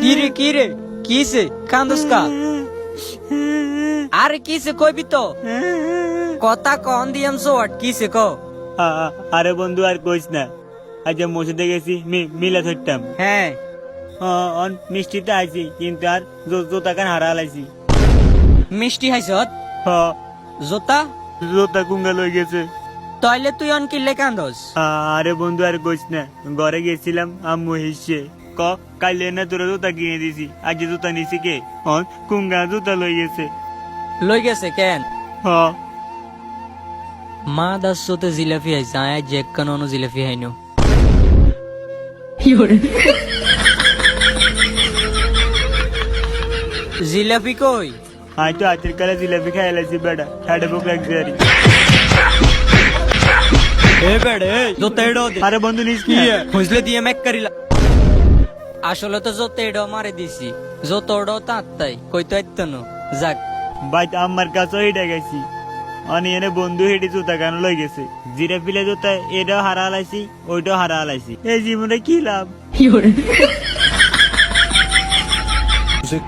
কিরে কিরে? কিসে? কান্দস কা আরে কিসে কইবি তো? কথা কন দিয়াম সোয়াট কিসে ক আরে বন্ধু আর কইস না। আজ মসজিদে গেছি মিলা ধরতাম। হ্যাঁ। অন মিষ্টিতে আইছি কিন্তু আর জোতা কান হারা লাইছি। মিষ্টি হাইছত হ। জোতা? জোতা কুঙ্গা লই গেছে। তাইলে তুই অন কিল্লে কান্দস? আরে বন্ধু আর কইস না। ঘরে গেছিলাম আম্মু হিসছে। ক কাইলে না তোরা জুতা কিনে দিছি। আজ যে জুতা নিছি কে? অন কুঙ্গা জুতা লই গেছে। লই গেছে কেন? হ। মা দাসতে জিলাপি আইছে আয় জেক কানো জিলাপি হাইনো জিলাপি কই? আই তো আজের কালে জিলাপি খাই লাইছি বেটা। হাড়ে বুক লাগছে আরে। বন্ধু নিস কি কি খুঁজলে দিয়ে মেক করিলা আসলে তো জোতা এডো মারে দিছি জোত ওডো তাত্তাই কই তো আইতনো যাক বাইত আমার কাছে হেঁটে গেছি অনি এনে বন্ধু হেঁটে জুতা কেন লই গেছে জিরে পিলে জুতা এটাও হারা হালাইছি ওইটাও হারা হালাইছি এই জীবনে কি লাভ Music.